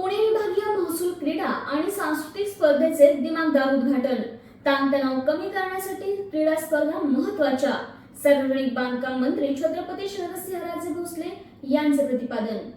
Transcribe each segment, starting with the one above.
पुणे विभागीय महसूल क्रीडा आणि सांस्कृतिक स्पर्धेचे दिमागदार उद्घाटन. ताणतणाव कमी करण्यासाठी क्रीडा स्पर्धा महत्त्वाच्या सार्वजनिक बांधकाम मंत्री छत्रपती शरदसिंहराजे भोसले यांचे प्रतिपादन.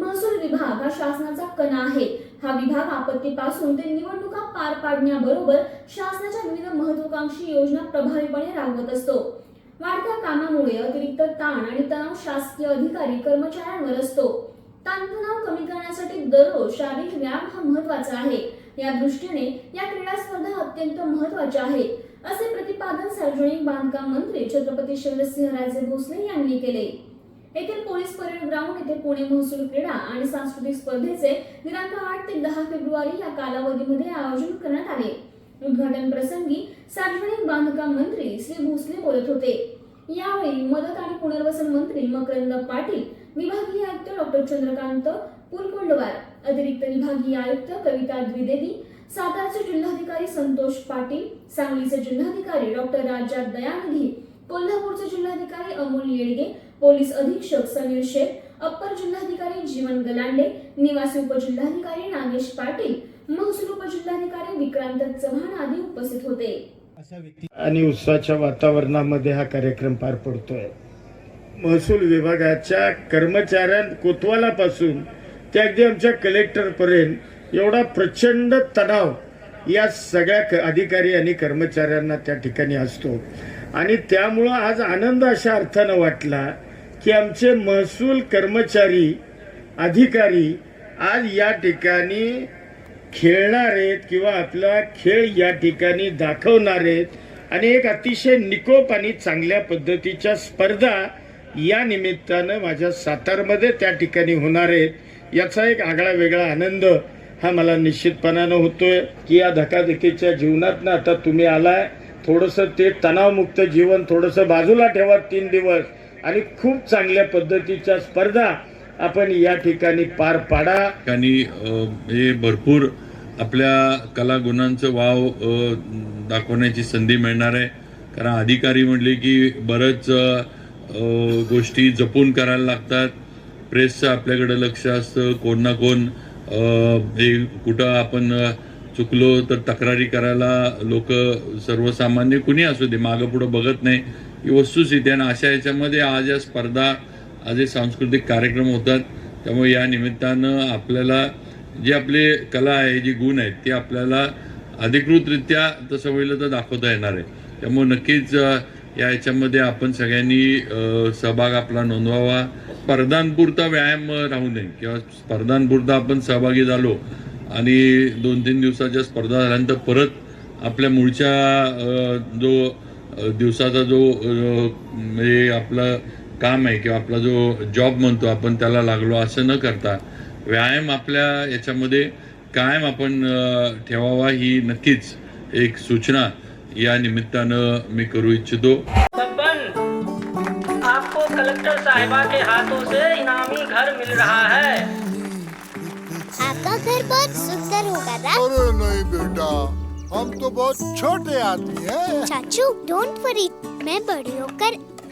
महसूल विभाग हा शासनाचा कणा आहे. हा विभाग आपत्तीपासून ते निवडणुका पार पाडण्याबरोबर शासनाच्या विविध महत्वाकांक्षी योजना प्रभावीपणे राबवत असतो. वाढत्या कामामुळे अतिरिक्त ताण आणि तणाव शासकीय अधिकारी कर्मचाऱ्यांवर असतो. ताणतणाव कमी करण्यासाठी दररोज शारीरिक व्यायाम हा महत्त्वाचा आहे. या दृष्टीने या क्रीडा स्पर्धा अत्यंत महत्त्वाच्या आहेत असे प्रतिपादन सार्वजनिक बांधकाम मंत्री छत्रपती शरदसिंहराजे भोसले यांनी केले. येथील पोलीस परेड ग्राउंड येथे पुणे महसूल क्रीडा आणि सांस्कृतिक स्पर्धेचे दिनांक आठ ते दहा फेब्रुवारी या कालावधीमध्ये आयोजन करण्यात आले. उद्घाटन प्रसंगी सार्वजनिक बांधकाम मंत्री श्री भोसले बोलत होते. यावेळी मदत आणि पुनर्वसन मंत्री मकरंद पाटील विभागीय आयुक्त डॉक्टर चंद्रकांत पुलकोंडवार अतिरिक्त विभागीय आयुक्त कविता द्विवेदी सातारचे जिल्हाधिकारी संतोष पाटील सांगलीचे जिल्हाधिकारी डॉक्टर राजा दयानिधी कोल्हापूरचे जिल्हाधिकारी अमोल येडगे पोलीस अधीक्षक समीर शेख अप्पर जिल्हाधिकारी जीवन गलांडे निवासी उपजिल्हाधिकारी नागेश पाटील महसूल उपजिल्हाधिकारी विक्रांत चव्हाण आदी उपस्थित होते. आणि उत्साहाच्या वातावरणामध्ये हा कार्यक्रम पार पडतोय. महसूल विभागाच्या कर्मचाऱ्यां कोतवालापासून ते अगदी आमच्या कलेक्टरपर्यंत एवढा प्रचंड तणाव या सगळ्या क- अधिकारी आणि कर्मचाऱ्यांना त्या ठिकाणी असतो. आणि त्यामुळं आज आनंद अशा अर्थानं वाटला की आमचे महसूल कर्मचारी अधिकारी आज या ठिकाणी खेळणार आहेत किंवा आपला खेळ या ठिकाणी दाखवणार आहेत आणि एक अतिशय निकोप आणि चांगल्या पद्धतीच्या स्पर्धा या निमित्तानं माझ्या सातारमध्ये त्या ठिकाणी होणार आहेत याचा एक आगळा वेगळा आनंद हा मला निश्चितपणानं होतोय की या धकाधकीच्या जीवनातनं आता तुम्ही आलाय. थोडंसं ते तणावमुक्त जीवन थोडंसं बाजूला ठेवा तीन दिवस. आणि खूप चांगल्या पद्धतीच्या स्पर्धा आपण या ठिकाणी पार पाडा. आणि हे भरपूर आपल्या कलागुणांचं वाव दाखवण्याची संधी मिळणार आहे. कारण अधिकारी म्हटले की बरंच गोष्टी जपून करायला लागतात. प्रेसचं आपल्याकडे लक्ष असतं. कोण ना कोण हे कुठं आपण चुकलो तर तक्रारी करायला लोक सर्वसामान्य कुणी असू दे मागं पुढं बघत नाही. ही वस्तुस्थिती आहे. आणि अशा याच्यामध्ये आज या स्पर्धा आज हे सांस्कृतिक कार्यक्रम होतात. त्यामुळे या निमित्तानं आपल्याला जे आपले कला आहे जी गुण आहेत ते आपल्याला अधिकृतरित्या तसं होईल तर दाखवता येणार आहे. त्यामुळे नक्कीच या याच्यामध्ये आपण सगळ्यांनी सहभाग आपला नोंदवावा. स्पर्धांपुरता व्यायाम राहू नये. किंवा स्पर्धांपुरता आपण सहभागी झालो आणि दोन तीन दिवसाच्या स्पर्धा झाल्यानंतर परत आपल्या मूळच्या जो दिवसाचा जो म्हणजे आपला काम आहे किंवा आपला जो जॉब म्हणतो आपण त्याला लागलो असं न करता व्यायाम आपल्या याच्यामध्ये कायम आपण ठेवावा ही नक्कीच एक सूचना या निमित्तानं मी करू इच्छितो. बब्बन आपको कलेक्टर साहिबा के हाथों से इनामी घर मिल रहा है। आपका घर बहुत सुंदर होगा ना? अरे नहीं बेटा हम तो बहुत छोटे आदमी हैं। चाचू डोंट वरी मैं बड़ी होकर